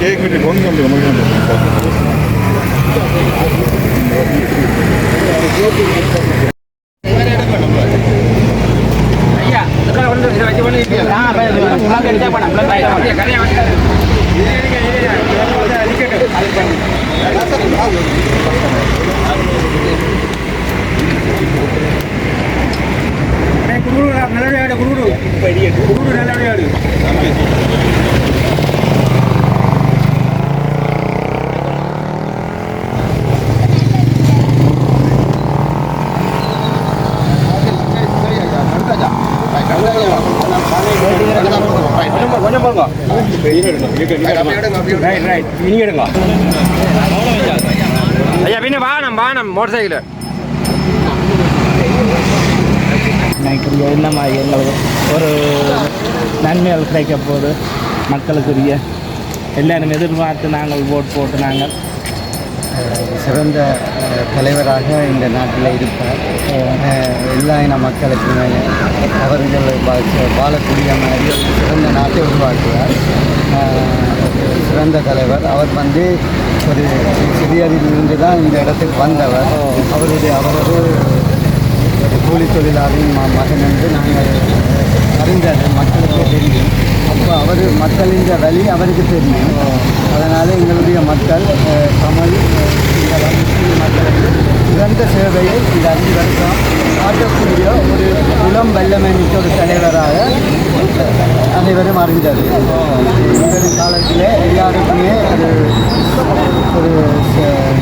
நேற்று கேக் வெட்டி பொங்கல் நமக்கு நல்லடியாடு குருடு குருடு நல்லடியாடு கொஞ்சம் போங்க ரைட் ரைட் இனி எடுங்க. ஐயா பின்ன வானம் வானம் மோட்டர் சைக்கிள். என்ன மாதிரி எங்களுக்கு ஒரு நன்மைகள் கிடைக்க போகுது மக்களுக்குரிய. எல்லாரும் எதிர்பார்த்து நாங்கள் ஓட் போட்டு நாங்கள் சிறந்த தலைவராக இந்த நாட்டில் இருப்பார். எல்லா இன மக்களுக்குமே அவர்கள் வாழக்கூடிய மாதிரி சிறந்த நாட்டை உருவாக்குவார். சிறந்த தலைவர். அவர் வந்து ஒரு சிறியரிலிருந்து தான் இந்த இடத்துக்கு வந்தவர். அவருடைய அவரது ஒரு கூலி தொழிலாளியின் ம- மகன் என்று நாங்கள் அறிந்தது. மக்களுக்கு தெரியும். அப்போ அவர் மக்களின் வழி அவருக்கு தெரியும். அதனால் எங்களுடைய மக்கள் தமிழ் முஸ்லீம் மக்களுக்கு சிறந்த சேவையை இந்த அஞ்சு வருஷம் ஆற்றக்கூடிய ஒரு இளம் வல்லமை மிக்க ஒரு தலைவராக அனைவரும் அறிந்தது. இவரின் காலத்தில் எல்லாருக்குமே ஒரு ஒரு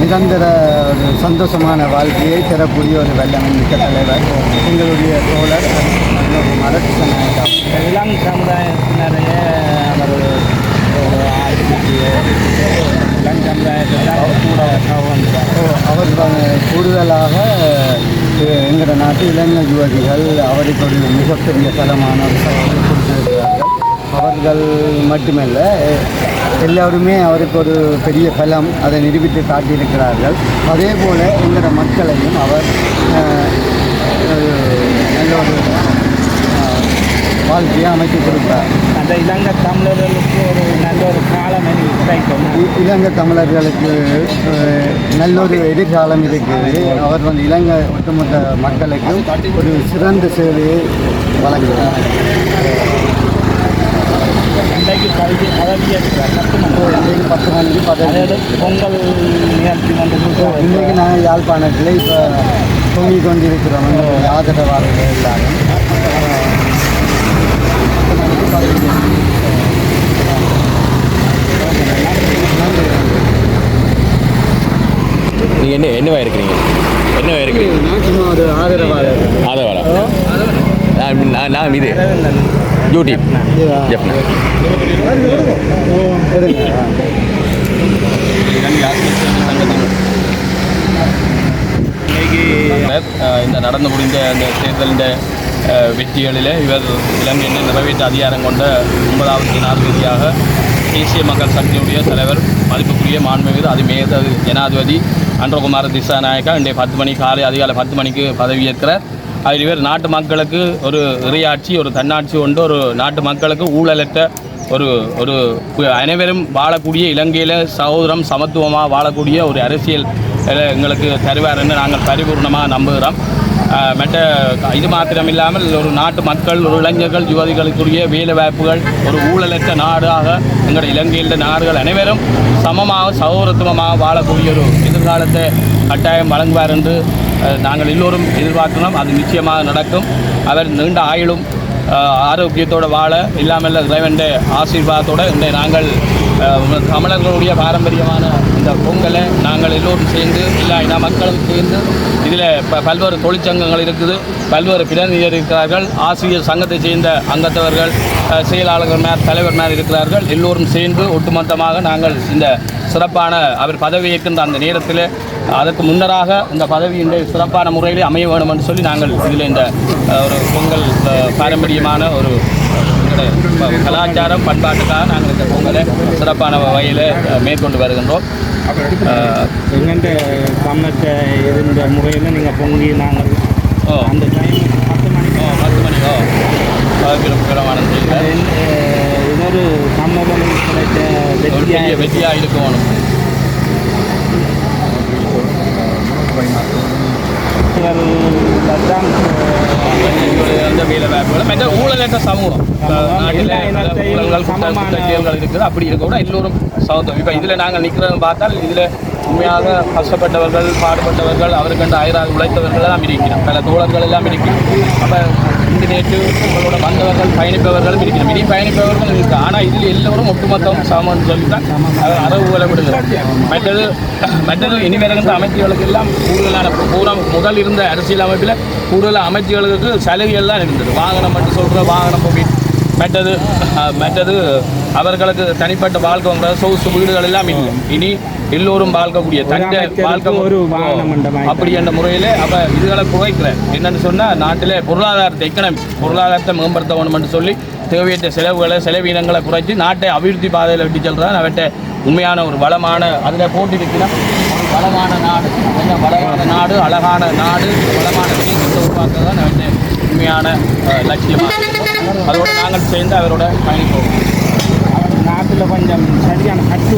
நிரந்தர ஒரு சந்தோஷமான வாழ்க்கையை தரக்கூடிய ஒரு வல்லமை மிக்க தலைவர் எங்களுடைய தோழர் மரட்ச நாயகா இளம் சமுதாயத்தினரைய அவர் ஒரு ஆட்சிக்கு இளம் சமுதாயத்தில் கூட கவனித்தார் அவர் வ- கூடுதலாக எங்கள் நாட்டு இளைஞர் யுவதிகள் அவருக்கு ஒரு மிகப்பெரிய தலமான கொடுத்திருக்கிறார்கள் அவர்கள் மட்டுமல்ல எல்லோருமே அவருக்கு ஒரு பெரிய பலம் அதை நிரூபித்து காட்டியிருக்கிறார்கள். அதே போல் எங்களோட மக்களையும் அவர் நல்ல ஒரு வாழ்க்கையை அமைத்து கொடுப்பார் அந்த இலங்கை தமிழர்களுக்கு ஒரு நல்ல ஒரு காலம் இலங்கை தமிழர்களுக்கு நல்ல ஒரு எதிர்காலம் இருக்குது. அவர் வந்து இலங்கை ஒட்டுமொத்த மக்களுக்கும் ஒரு சிறந்த சேவையை வழங்குகிறார். இன்றைக்கு பதவி பதவியேற்கிறார் பத்து மணி. பத்து மணிக்கு பதவி. அதாவது பொங்கல் நிகழ்ச்சி கொண்டு இன்றைக்கு நாங்கள் யாழ்ப்பாணத்தில் இப்போ தொங்கிக் கொண்டிருக்கிறோம். ஆதரவாளர்கள் எல்லாரும் பத்து மணிக்கு பதவி நீங்கள் என்ன என்னவா இருக்கிறீங்க என்னவா இருக்கிறீங்க ஆதரவாளர். நான் நான் இது. யூடியூப் ஜெப்னா இந்த நடந்து முடிந்த அந்த தேர்தலின் வெற்றிகளில் இவர் இலங்கையின் நிறைவேற்ற அதிகாரம் கொண்ட ஒன்பதாவது ஜனாதிபதியாக தேசிய மக்கள் சக்தியுடைய தலைவர் மதிப்புக்குரிய மாண்புமிகு அதிமேத ஜனாதிபதி அன்றகுமார திசாநாயக்கா இன்றைய பத்து மணி காலை அதிகாலை பத்து மணிக்கு பதவியேற்கிறார் அதில் இவர் நாட்டு மக்களுக்கு ஒரு இறையாட்சி ஒரு தன்னாட்சி ஒன்று ஒரு நாட்டு மக்களுக்கு ஊழலற்ற ஒரு ஒரு அனைவரும் வாழக்கூடிய இலங்கையில் சகோதரம் சமத்துவமாக வாழக்கூடிய ஒரு அரசியல் எங்களுக்கு தருவார் என்று நாங்கள் பரிபூர்ணமாக நம்புகிறோம். மற்ற இது மாத்திரம் இல்லாமல் ஒரு நாட்டு மக்கள் ஒரு இளைஞர்கள் யுவதிகளுக்குரிய வேலை வாய்ப்புகள் ஒரு ஊழலற்ற நாடாக எங்களுடைய இலங்கையில் நாடுகள் அனைவரும் சமமாக சகோதரத்துவமாக வாழக்கூடிய ஒரு எதிர்காலத்தை கட்டாயம் வழங்குவார் என்று நாங்கள் எல்லோரும் எதிர்பார்க்கிறோம். அது நிச்சயமாக நடக்கும். அவர் நீண்ட ஆயுளும் ஆரோக்கியத்தோடு வாழ இல்லாமல் இறைவன் ஆசீர்வாதத்தோடு இன்றைய நாங்கள் தமிழர்களுடைய பாரம்பரியமான இந்த பொங்கலை நாங்கள் எல்லோரும் சேர்ந்து எல்லா இன மக்களும் சேர்ந்து இதில் ப பல்வேறு தொழிற்சங்கங்கள் இருக்குது. பல்வேறு பிரதிநிதிகள் இருக்கிறார்கள் ஆசிரியர் சங்கத்தை சேர்ந்த அங்கத்தவர்கள் செயலாளர்கள் மேல் தலைவர் மேல் இருக்கிறார்கள். எல்லோரும் சேர்ந்து ஒட்டுமொத்தமாக நாங்கள் இந்த சிறப்பான அவர் பதவியேற்கின்ற அந்த நேரத்தில் அதற்கு முன்னராக இந்த பதவி இந்த சிறப்பான முறையில் அமைய வேண்டும் என்று சொல்லி நாங்கள் இதில் இந்த ஒரு பொங்கல் பாரம்பரியமான ஒரு எங்களுடைய கலாச்சாரம் பண்பாட்டுக்காக நாங்கள் இந்த பொங்கலை சிறப்பான வகையில் மேற்கொண்டு வருகின்றோம். எங்கள்கிட்ட தமிழ்கிட்ட இருந்த முறையில் நீங்கள் பொங்கி நாங்கள் ஓ. அந்த டைம் பத்து மணிக்கு ஓ, பத்து மணி ஓ. இன்னொரு தமிழர்களுக்கு கிடைத்த வெற்றியாக வெற்றியாக இருக்கணும் தான் அந்த வேலை வாய்ப்புகள் ஊழலற்ற சமூகம் நாட்டில் ஊழல்கள் குற்ற- இருக்குது அப்படி இருக்க கூட எல்லோரும் சமத்துவம் இப்போ இதில் நாங்கள் நிக்கிறதுன்னு பார்த்தால் இதில் உண்மையாக கஷ்டப்பட்டவர்கள் பாடுபட்டவர்கள் அவருக்கென்று ஆயிராக உழைத்தவர்கள் எல்லாம் இருக்கிறோம். பல தோழர்கள் எல்லாம் இருக்கிறோம். அப்போ இன்று நேற்று உங்களோட வந்தவர்கள் பயணிப்பவர்களும் இருக்கிறோம். இனி பயணிப்பவர்கள் இருக்கு ஆனால் இதில் எல்லோரும் ஒட்டுமொத்தம் சமம்னு சொல்லி தான் அவர் அறவுகளை விடுகிறார். மற்றது மற்றது இனி வருகின்ற அமைச்சர்களுக்கு எல்லாம் கூடுதலான பூரா முதல் இருந்த அரசியல் அமைப்பில் கூடுதல் அமைச்சர்களுக்கு சலுகைகள் தான் இருந்தது. வாகனம் மட்டும் சொல்கிற வாகனம் போய் மற்றது மற்றது அவர்களுக்கு தனிப்பட்ட வாழ்க்கை சொகுசு வீடுகள் எல்லாம் இல்லை. இனி எல்லோரும் வாழ்க்கக்கூடிய தனித்த அமைச்சருக்கு வாழ்க்கை ஒரு. அப்படி என்ற முறையில் அப்போ இதுகளை குறைக்கிறேன் என்னன்னு சொன்னால் நாட்டில் பொருளாதாரத்தை எக்கனமி பொருளாதாரத்தை மேம்படுத்த வேணும்னு சொல்லி தேவையற்ற செலவுகளை செலவீனங்களை குறைச்சி நாட்டை அபிவிருத்தி பாதையில் விட்டு செல்றதான் அவற்றை உண்மையான ஒரு வளமான அதில் போட்டி வைக்கிறோம் ஒரு வளமான நாடு வளமான நாடு அழகான நாடு வளமான தேசத்தை உருவாக்குறது தான் அவற்றை உண்மையான லட்சியமாக. அதோடு நாங்கள் சேர்ந்து அவரோட பயணிப்போம் நாட்டில் கொஞ்சம் சரியான கட்டு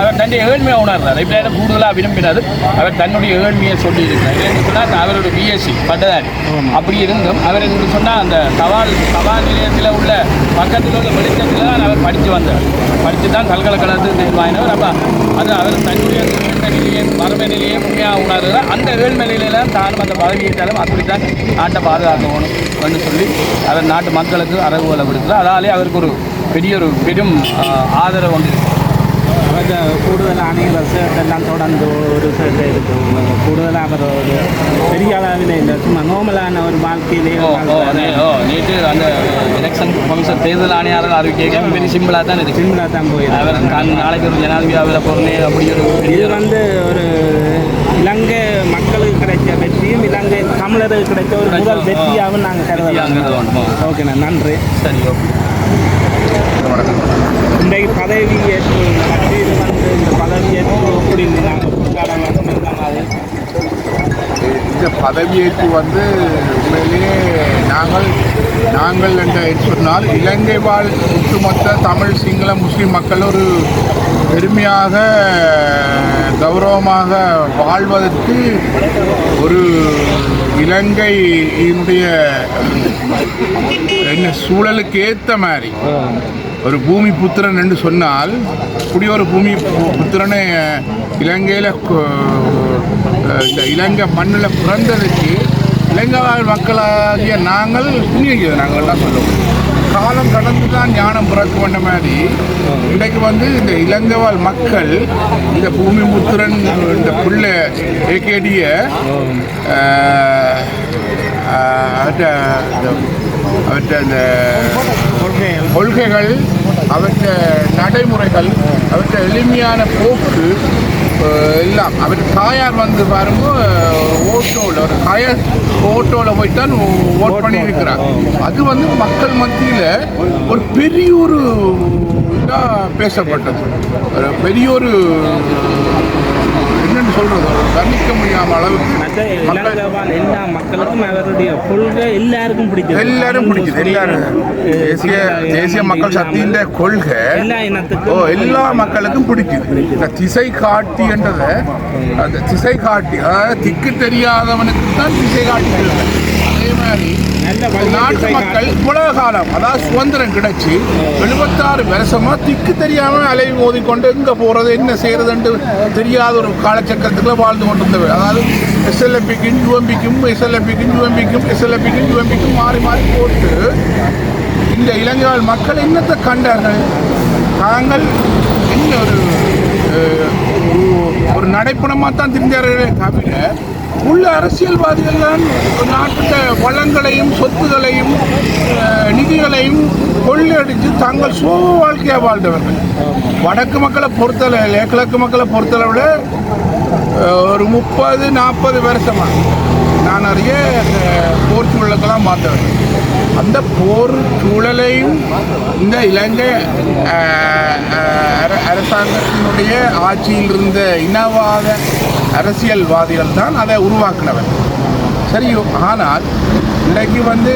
அவர் தன்னுடைய ஏழ்மையை உணர்றார். இப்போ எனக்கு கூடுதலாக விரும்பினது அவர் தன்னுடைய ஏழ்மையை சொல்லி இருக்கிறார் என்று சொன்னால் அவரோட பிஎஸ்சி பட்டதாரி. அப்படி இருந்தும் அவர் என்று சொன்னால் அந்த சவால் சவால் நிலையத்தில் உள்ள பக்கத்தில் உள்ள வெளிச்சத்தில் தான் அவர் படித்து வந்தார். படித்து தான் பல்கலைக்கழகத்துக்கு தேர்வாயினவர். அப்போ அது அவர் தன்னுடைய நிலையை வறுமை நிலையை உண்மையாக உணர்கிறார் அந்த ஏழ்மை நிலையில தானும் அந்த பதவியேற்றாலும் அப்படித்தான் நாட்டை பாதுகாக்கணும் என்று சொல்லி அவர் நாட்டு மக்களுக்கு அரவுகளை விடுக்கிறார் அதாலே அவருக்கு ஒரு பெரிய ஒரு பெரும் ஆதரவு வந்து எல்லாம் தொடர்ந்து ஒரு ஷர்ட் இருக்கு. கூடுதலாக அவர் ஒரு பெரிய அளவில் இல்லை சும்மா நார்மலான ஒரு ஓ நேற்று அந்த எலெக்ஷன் ஃபங்க்ஷன் தேர்தல் ஆணையாளர் அறிவிக்க வெரி சிம்பிளாக தான் இருக்கு சிம்லா தான் போயிருக்கு அவர் நாளைக்கு ஒரு ஜனாதிபதி அவரை பொருளே அப்படி ஒரு பெரிய இது வந்து ஒரு இலங்கை மக்களுக்கு கிடைச்ச வெற்றியும் இலங்கை தமிழருக்கு கிடைச்ச ஒரு முதல் வெற்றியாகவும் நாங்கள் கருதலாம். ஓகேண்ணா நன்றி. சரி ஓகே. இன்றைக்கு பதவி ஏற்பு கட்சியில் வந்து இந்த பதவி ஏற்பு எப்படி நாங்கள் வேண்டும் இந்த மாதிரி. இந்த பதவியேற்பு வந்து உண்மையிலேயே நாங்கள் நாங்கள் என்று சொன்னால் இலங்கை வாழ் ஒட்டுமொத்த தமிழ் சிங்கள முஸ்லீம் மக்கள் ஒரு பெருமையாக கௌரவமாக வாழ்வதற்கு ஒரு இலங்கையினுடைய என்ன சூழலுக்கு ஏற்ற மாதிரி. ஒரு பூமி புத்திரன் என்று சொன்னால் இப்படி ஒரு பூமி பு- புத்திரனை இலங்கையில் இந்த இலங்கை மண்ணில் பிறந்ததுக்கு இலங்கை மக்களாகிய நாங்கள் புண்ணிய நாங்கள்லாம் சொல்லுவோம். காலம் கடந்து தான் ஞானம் பிறக்க வேண்ட மாதிரி. இன்றைக்கு வந்து இந்த இலங்கைவாழ் மக்கள் இந்த பூமி புத்திரன் இந்த பிள்ளை ஏகேடிய அவற்ற அவற்ற அந்த கொள்கைகள் அவற்ற நடைமுறைகள் அவற்ற எளிமையான போக்கு எல்லாம். அவர் தாயார் வந்து பாருங்க ஓட்டோவில் ஒரு தாயார் ஓட்டோவில் போய் தான் ஓட் பண்ணியிருக்கிறார். அது வந்து மக்கள் மத்தியில் ஒரு பெரிய ஒரு இதாக பேசப்பட்டது. ஒரு பெரிய ஒரு சொல்றது முடியாம எல்லா மக்களுக்கும் அவருடைய கொள்கை எல்லாருக்கும் பிடிச்சது எல்லாரும் பிடிக்குது எல்லாரும். தேசிய தேசிய மக்கள் சக்தியின் கொள்கை எல்லா ஓ எல்லா மக்களுக்கும் பிடிக்குது. இந்த திசை காட்டின்றத அந்த திசை காட்டி அதாவது திக்கு தெரியாதவனுக்கு தான் திசை காட்டி. அதே மாதிரி நாட்டு மக்கள் இவ்வளவு காலம் அதாவது சுதந்திரம் கிடைச்சி எழுபத்தாறு வருஷமா திக்கு தெரியாம அலை மோதிக்கொண்டு எங்க போறது என்ன செய்யறதுன்ட்டு தெரியாத ஒரு காலச்சக்கரத்துக்குள்ள வாழ்ந்து கொண்டிருந்தவர். அதாவது எஸ்எல்எம்பிக்கும் யூஎம்பிக்கும் எஸ்எல்எம்பிக்கும் யூஎம்பிக்கும் எஸ்எல்எம்பிக்கும் யூஎம்பிக்கும் மாறி மாறி போட்டு இந்த இளைஞர்கள் மக்கள் என்னத்தை கண்டார்கள்? தாங்கள் என்ன ஒரு- ஒரு நடைப்பணமாக தான் தெரிஞ்சார்களே தவிர உள்ள அரசியல்வாதிகள் தான் நாட்டு வளங்களையும் சொத்துகளையும் நிதிகளையும் கொள்ளையடித்து தாங்கள் சோக வாழ்க்கையாக வாழ்ந்தவர்கள். வடக்கு மக்களை பொறுத்தளவில் கிழக்கு மக்களை பொறுத்தளவில் ஒரு முப்பது நாற்பது வருஷமாக நான் அறிய போர்ச்சுகலுக்கெல்லாம் பார்த்தவர் அந்த போர் சூழலையும் இந்த இலங்கை அர- அரசாங்கத்தினுடைய ஆட்சியில் இருந்த இனவாத அரசியல்வாதிகள் தான் அதை உருவாக்கினவர் சரி ஆனால் இன்றைக்கு வந்து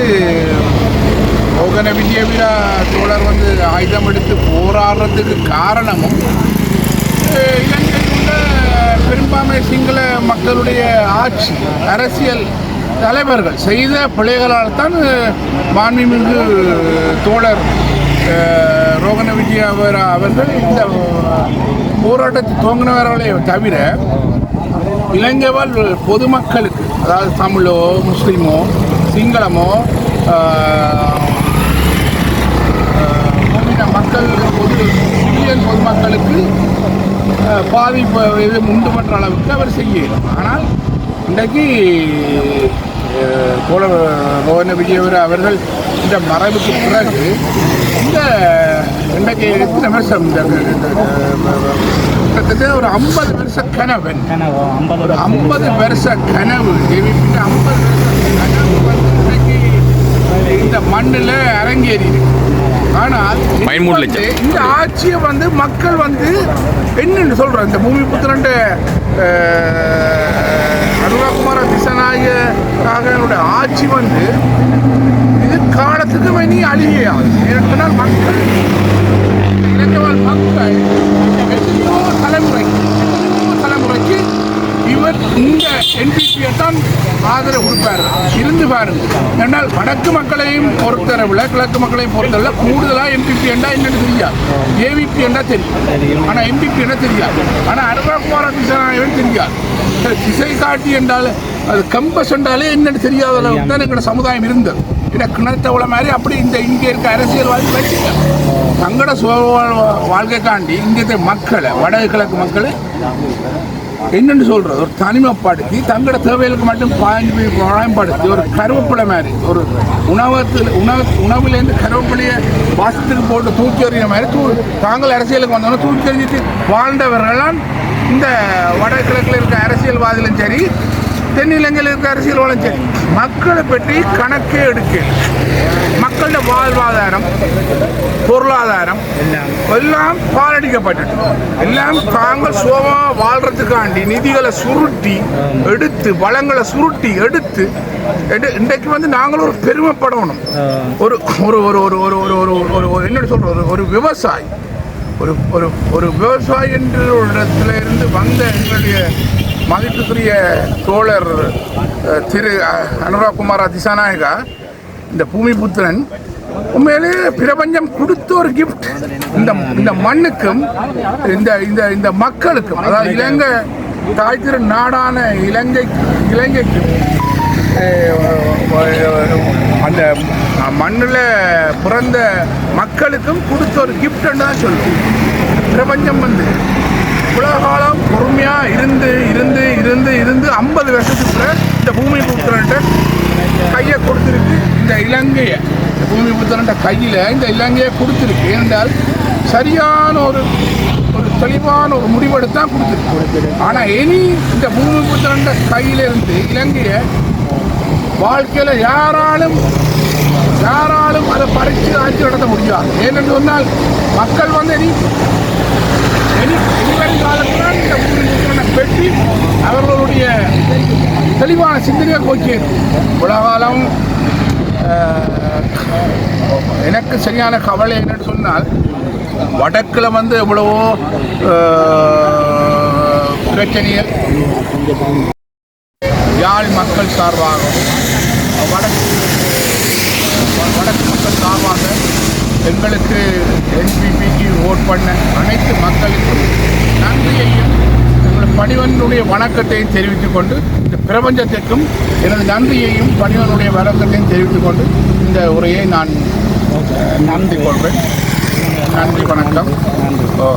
ஓகன விஜயவீரா தோழர் வந்து ஆயுதம் எடுத்து போராடுறதுக்கு காரணமும் இலங்கையில் உள்ள பெரும்பான்மை சிங்கள மக்களுடைய ஆட்சி அரசியல் தலைவர்கள் செய்த பிள்ளைகளால் தான் மாண்புமிகு தோழர் ரோகன ரோகண அவர் அவர்கள் இந்த போராட்டத்தை துவங்கினவர்களே தவிர இளைஞர்கள் பொதுமக்களுக்கு அதாவது தமிழோ முஸ்லீமோ சிங்களமோ மக்கள் பொது சிவிலியன் பொதுமக்களுக்கு பாதிப்பு இது உண்டு பண்ணுற அளவுக்கு அவர் செய்யலாம் ஆனால் இன்றைக்கு ஆஹ், ரோஹன விஜயவர் அவர்கள் இந்த மரபுக்கு பிறகு இந்த இன்றைக்கு எத்தனை வருஷம் இந்த இந்த- கிட்டத்தட்ட ஒரு ஐம்பது வருஷ கனவு. ஐம்பது வருஷ கனவு. ஐம்பது வருஷ கனவு. வந்து இந்த மண்ணில் அரங்கேறி ஆனால். இந்த ஆட்சியை வந்து மக்கள் வந்து என்னன்னு சொல்றோம் இந்த பூமி புத்திரண்ட அனுராகுமார திசநாயகனுடைய ஆட்சி வந்து இது காலத்துக்கு இனி அழியாது ஏனென்றால் மக்கள் இளைஞர்கள் மக்கள் எத்தனையோ தலைமுறை எத்தனையோ தலைமுறைக்கு இவர் இந்த என்பிபியை தான் ஆதரவு கொடுப்பார். இருந்து பாருங்க. ஏன்னால் வடக்கு மக்களையும் பொறுத்தளவில் கிழக்கு மக்களையும் பொறுத்தளவில் கூடுதலாக எம்பிபி என்றா என்னன்னு தெரியாது. ஏவிபி என்றா தெரியும். ஆனால் எம்பிபி என்ன தெரியாது. ஆனால் அருணாகுமார திசைநாயகன் தெரியாது. திசை காட்டி என்றால் அது கம்பஸ் என்றாலே என்னன்னு தெரியாத அளவுக்கு தான் எங்களோட சமுதாயம் இருந்தது. ஏன்னா கிணத்தவளை மாதிரி அப்படி இந்த இங்கே இருக்க அரசியல்வாதி வச்சுக்க தங்களோட சுக வாழ்க்கைக்காண்டி இங்கே மக்களை வடகிழக்கு மக்களை என்னன்னு சொல்கிறது ஒரு தனிமைப்படுத்தி தங்களோட தேவைகளுக்கு மட்டும் பாய்ஞ்சு பயன்படுத்தி ஒரு கருவேப்பிலை மாதிரி ஒரு உணவத்தில் உணவு உணவுலேருந்து கருவேப்பிலையை வாசத்துக்கு போட்டு தூக்கி எறிகிற மாதிரி தூ தாங்கள் அரசியலுக்கு வந்தோன்னா தூக்கி எறிஞ்சிட்டு வாழ்ந்தவர்கள்லாம் இந்த வடகிழக்கில் இருக்க அரசியல்வாதிகளும் சரி தென்னிலங்கையில் இருக்க அரசியல்வாதிகளும் சரி மக்களை பற்றி கணக்கே எடுக்க மக்களோட வாழ்வாதாரம் பொருளாதாரம் எல்லாம் பாலடிக்கப்பட்டது எல்லாம் தாங்கள் சுகமா வாழ்றதுக்காண்டி நிதிகளை சுருட்டி எடுத்து வளங்களை சுருட்டி எடுத்து எடு- இன்றைக்கு வந்து நாங்களும் ஒரு பெருமைப்படணும் ஒரு ஒரு ஒரு ஒரு ஒரு ஒரு ஒரு ஒரு ஒரு என்ன சொல்ற ஒரு ஒரு விவசாயி ஒரு ஒரு ஒரு விவசாயி என்ற ஒரு இடத்துல இருந்து வந்த எங்களுடைய மதிப்புக்குரிய தோழர் திரு அனுராகுமாரா திசாநாயகா இந்த பூமிபுத்திரன் உண்மையிலே பிரபஞ்சம் கொடுத்த ஒரு கிஃப்ட் இந்த இந்த மண்ணுக்கும் இந்த இந்த இந்த மக்களுக்கும் அதாவது இலங்கை தாய் திரு நாடான இலங்கை இலங்கைக்கு அந்த மண்ணில் பிறந்த மக்களுக்கும் கொடுத்த ஒரு கிஃப்ட்னு தான் சொல்லுவோம் பிரபஞ்சம் வந்து இவ்வளோ காலம் பொறுமையாக இருந்து இருந்து இருந்து இருந்து ஐம்பது வருஷத்துக்குள்ள இந்த பூமி புத்திரன்ட்ட கையை கொடுத்துருக்கு. இலங்கையை பூமி புத்திரன்ட்ட கையில் இந்த இலங்கையை கொடுத்துருக்கு. ஏனென்றால் சரியான ஒரு ஒரு தெளிவான ஒரு முடிவெடுத்தான் கொடுத்துருக்கு. ஆனால் இனி இந்த பூமி புத்திரன்ட்ட கையிலிருந்து இலங்கையை வாழ்க்கையில் யாராலும் யாராலும் அதை பறித்து ஆட்சி நடத்த முடியாது. ஏனென்று சொன்னால் மக்கள் வந்து இனி இனி இனிவரும் காலத்தில் இந்த பூமி பெற்றி அவர்களுடைய தெளிவான சிந்தனையை போக்கியது. உலகாலம் எனக்கு சரியான கவலை என்னன்னு சொன்னால் வடக்கில் வந்து எவ்வளவோ அஹ், பிரச்சனைகள். யாழ் மக்கள் சார்பாக வடக்கு வடக்கு மக்கள் சார்பாக எங்களுக்கு என்பிபிக்கு ஓட் பண்ண அனைத்து மக்களுக்கும் நன்றியையும் பணிவனுடைய வணக்கத்தையும் தெரிவித்துக் கொண்டு இந்த பிரபஞ்சத்திற்கும் எனது நன்றியையும் பணிவனுடைய வணக்கத்தையும் தெரிவித்துக் கொண்டு இந்த உரையை நான் நன்றி கொள்வேன். நன்றி வணக்கம். ஓ.